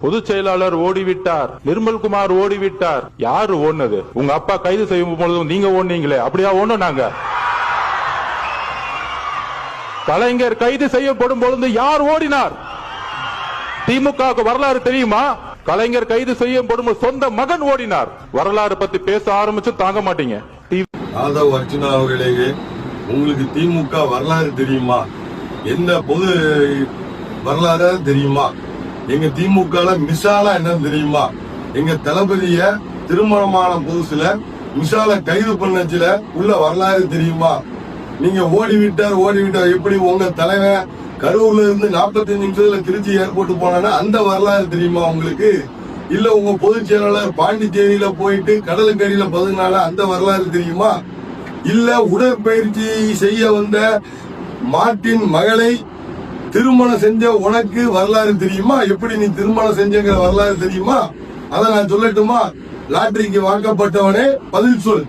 பொதுச் செயலாளர் ஓடிவிட்டார். நிர்மல்குமார் ஓடிவிட்டார். யாரு ஓடுனது? உங்க அப்பா கைது செய்யும் பொழுதும் நீங்க ஓடுனீங்களே. அப்படியா ஓடணும் நாங்க. கலைஞர் கைது செய்யப்படும் பொழுது யார் ஓடினார்? திமுக வரலாறு தெரியுமா? கலைஞர் கைது செய்யப்படும் சொந்த மகன் ஓடினார். வரலாறு பத்தி பேச ஆரம்பிச்சு தாங்க மாட்டீங்க. டி- ஆதவ் அர்ஜுனா அவர்களே உங்களுக்கு திமுக வரலாறு தெரியுமா? என்ன பொது வரலாறு தெரியுமா? எங்க திமுக மிசாலா என்னன்னு தெரியுமா? எங்க தளபதிய திருமணமான புதுசுல மிசால கைது பண்ணச்சுல உள்ள வரலாறு தெரியுமா? நீங்க ஓடி விட்டார் ஓடி விட்டார். எப்படி உங்க தலைவன் கரூர்ல இருந்து 45 நிமிஷத்துல திருச்சி ஏர்போர்ட் போனா அந்த வரலாறு தெரியுமா உங்களுக்கு? இல்ல உங்க பொதுச் செயலாளர் பாண்டிச்சேரியில போயிட்டு கடலுக்கடியில பதுனால அந்த வரலாறு தெரியுமா? இல்ல உடற்பயிற்சி செய்ய வந்த மாட்டின் மகளை திருமணம் செஞ்ச உனக்கு வரலாறு தெரியுமா? எப்படி நீ திருமணம் செஞ்சங்கிற வரலாறு தெரியுமா? அதை நான் சொல்லட்டுமா? லாட்டரிக்கு வாக்கப்பட்டவனே பதில் சொல்.